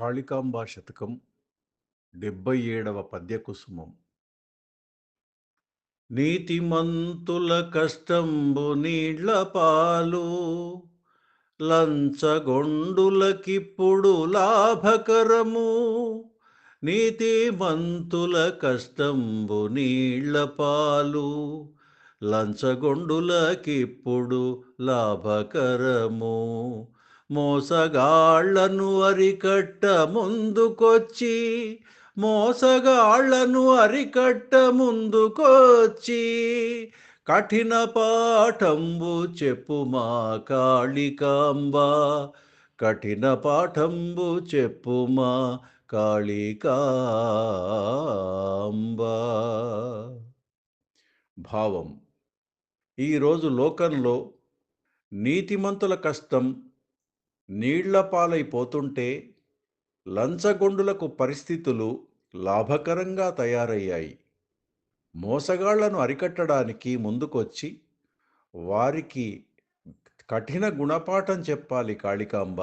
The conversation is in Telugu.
కాళికాంబా శతకం డెబ్బై ఏడవ పద్యకుసుమం. నీతిమంతుల కష్టంబు నీళ్ళ పాలు లంచగొండులకిప్పుడు లాభకరము. నీతిమంతుల కష్టంబు నీళ్ళ పాలు లంచగొండులకిప్పుడు లాభకరము. మోసగాళ్ళను అరికట్ట ముందుకొచ్చి మోసగాళ్ళను అరికట్ట ముందుకొచ్చి కఠిన పాఠంబు చెప్పుమా కాళికాంబ. కఠిన పాఠంబు చెప్పుమా కాళికాంబ. భావం. ఈరోజు లోకంలో నీతిమంతుల కష్టం నీళ్ళ పాలైపోతుంటే లంచగొండులకు పరిస్థితులు లాభకరంగా తయారయ్యాయి. మోసగాళ్ళను అరికట్టడానికి ముందుకొచ్చి వారికి కఠిన గుణపాఠం చెప్పాలి కాళికాంబ.